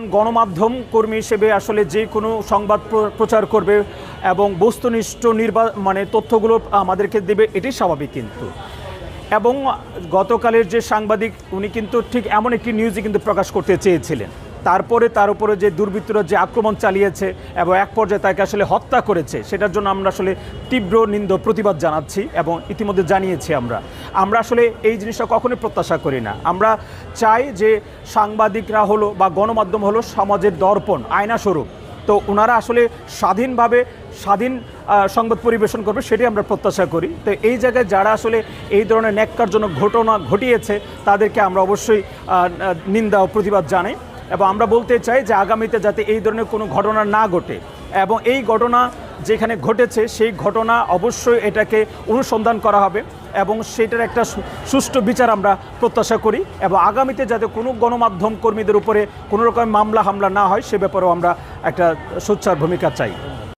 গণমাধ্যম কর্মী হিসেবে আসলে যে কোনো সংবাদ প্র- প্রচার করবে এবং বস্তুনিষ্ঠ নির্বা মানে তথ্যগুলো আমাদেরকে দেবে, এটি স্বাভাবিক কিন্তু। এবং গতকালের যে সাংবাদিক, উনি কিন্তু ঠিক এমন একটি নিউজই কিন্তু প্রকাশ করতে চেয়েছিলেন। তারপরে তার উপরে যে দুর্বৃত্তরা যে আক্রমণ চালিয়েছে এবং এক পর্যায়ে তাকে আসলে হত্যা করেছে, সেটার জন্য আমরা আসলে তীব্র নিন্দ প্রতিবাদ জানাচ্ছি এবং ইতিমধ্যে জানিয়েছি আমরা। আমরা আসলে এই জিনিসটা কখনোই প্রত্যাশা করি না। আমরা চাই যে সাংবাদিকরা হলো বা গণমাধ্যম হলো সমাজের দর্পণ, আয়নাস্বরূপ। তো ওনারা আসলে স্বাধীনভাবে স্বাধীন সংবাদ পরিবেশন করবে সেটি আমরা প্রত্যাশা করি। তো এই জায়গায় যারা আসলে এই ধরনের ন্যাক্কারজনক ঘটনা ঘটিয়েছে, তাদেরকে আমরা অবশ্যই নিন্দা ও প্রতিবাদ জানাই। এবং আমরা বলতে চাই যে আগামীতে যাতে এই ধরনের কোনো ঘটনা না ঘটে এবং এই ঘটনা যেখানে ঘটেছে, সেই ঘটনা অবশ্যই এটাকে অনুসন্ধান করা হবে এবং সেটার একটা সুষ্ঠু বিচার আমরা প্রত্যাশা করি এবং আগামীতে যাতে কোনো গণমাধ্যম কর্মীদের উপরে কোনো রকম মামলা হামলা না হয়, সে ব্যাপারেও আমরা একটা সোচ্চার ভূমিকা চাই।